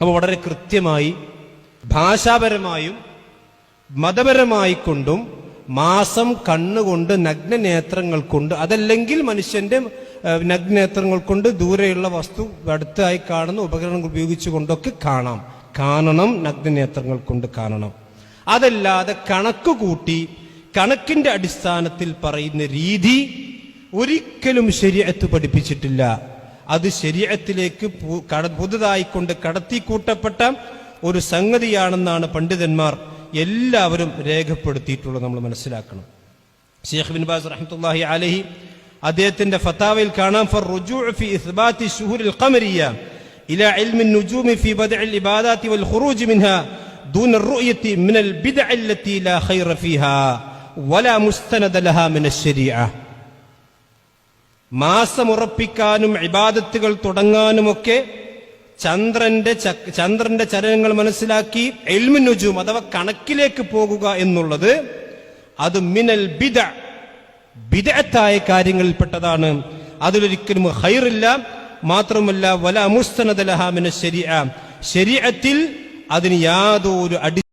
അപ്പോൾ വളരെ കൃത്യമായി ഭാഷാപരമായും മതപരമായി കൊണ്ടും മാസം കണ്ണുകൊണ്ട് നഗ്നനേത്രങ്ങൾ കൊണ്ട് അതല്ലെങ്കിൽ മനുഷ്യന്റെ നഗ്നേത്രങ്ങൾ കൊണ്ട് ദൂരെയുള്ള വസ്തു അടുത്തായി കാണുന്ന ഉപകരണങ്ങൾ ഉപയോഗിച്ചുകൊണ്ടൊക്കെ കാണാം. കാണണം നഗ്നനേത്രങ്ങൾ കൊണ്ട് കാണണം. അതല്ലാതെ കണക്ക് കൂട്ടി കണക്കിന്റെ അടിസ്ഥാനത്തിൽ പറയുന്ന രീതി ഒരിക്കലും ശരിയത്ത് പഠിപ്പിച്ചിട്ടില്ല. അത് ശരീരത്തിലേക്ക് പുതുതായി കൊണ്ട് കടത്തിക്കൂട്ടപ്പെട്ട ഒരു സംഗതിയാണെന്നാണ് പണ്ഡിതന്മാർ എല്ലാവരും രേഖപ്പെടുത്തിയിട്ടുള്ളത് നമ്മൾ മനസ്സിലാക്കണം ഷെയ്ഖ് ബിൻ ബാസ് റഹ്മത്തുള്ളാഹി അലഹി അദ്ദേഹത്തിന്റെ ഫത്താവയിൽ കാണാം ഫർ റുജൂഅ് ഫി ഇസ്ബാത്തി ശുഹൂരിൽ ഖമരിയ ഇല ഇൽമി النجوم في بدع العبادات والخروج منها دون الرؤية من البدع التي لا خير فيها ولا مستند لها من الشريعة മാസമുറപ്പിക്കാനും ഇബാദത്തുകൾ തുടങ്ങാനുമൊക്കെ ചന്ദ്രന്റെ ചന്ദ്രന്റെ ചലനങ്ങൾ മനസ്സിലാക്കി എൽമിനുജും അഥവാ കണക്കിലേക്ക് പോകുക എന്നുള്ളത് അത് മിനൽ ബിദ ബിദത്തായ കാര്യങ്ങളിൽപ്പെട്ടതാണ്. അതിലൊരിക്കലും ഹൈറില്ല മാത്രമല്ല വല മുസ്തനദലഹാമിന് മിന ശരീഅ ശരീഅത്തിൽ അതിന് യാതൊരു അടി